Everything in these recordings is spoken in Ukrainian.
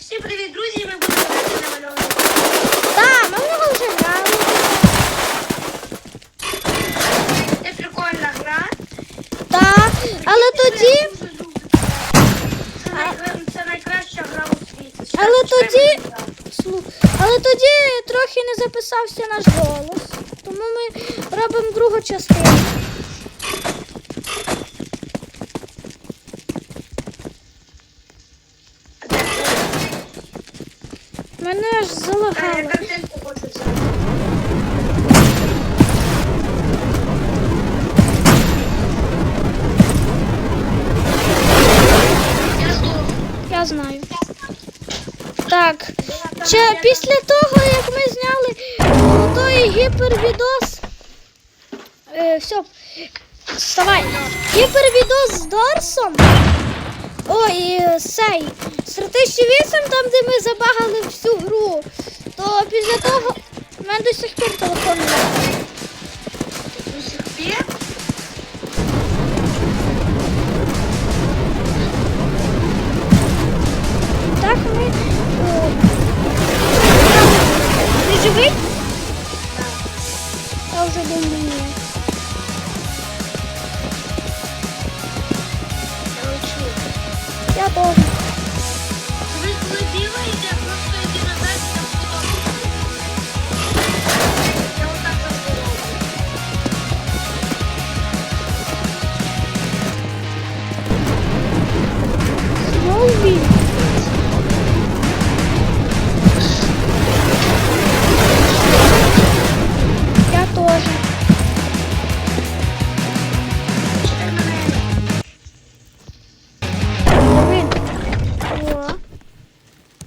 Всім привіт, друзі, ми будемо грати на мальованому. Так, ми в його вже грали. Це прикольна гра. Так, але тоді. Це, найкраща гра у світі. Але тоді. Але тоді трохи не записався наш голос. Тому ми робимо другу частину. Мене аж залагало. взяти. Я знаю. Так. Ще після того, як ми зняли е, той гіпервідос. Е, все. Вставай. Гіпервідос з Дорсом. Ой, сей. цей. Стратегічний 8, там, де ми забагали всю гру. То після того. в мене до сих пір телефон немає.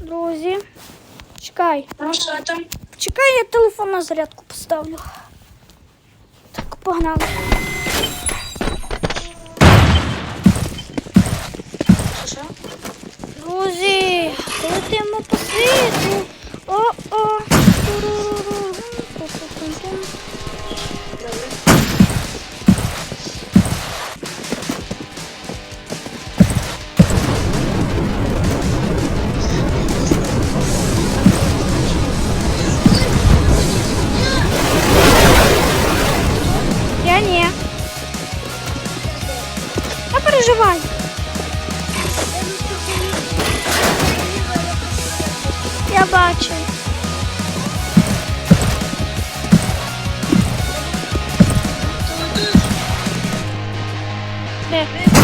Друзі. Чекай. Ну що там? Чекай, я телефон на зарядку поставлю. Так, погнали. Друзі, летимо по переживай. Я бачу. Де?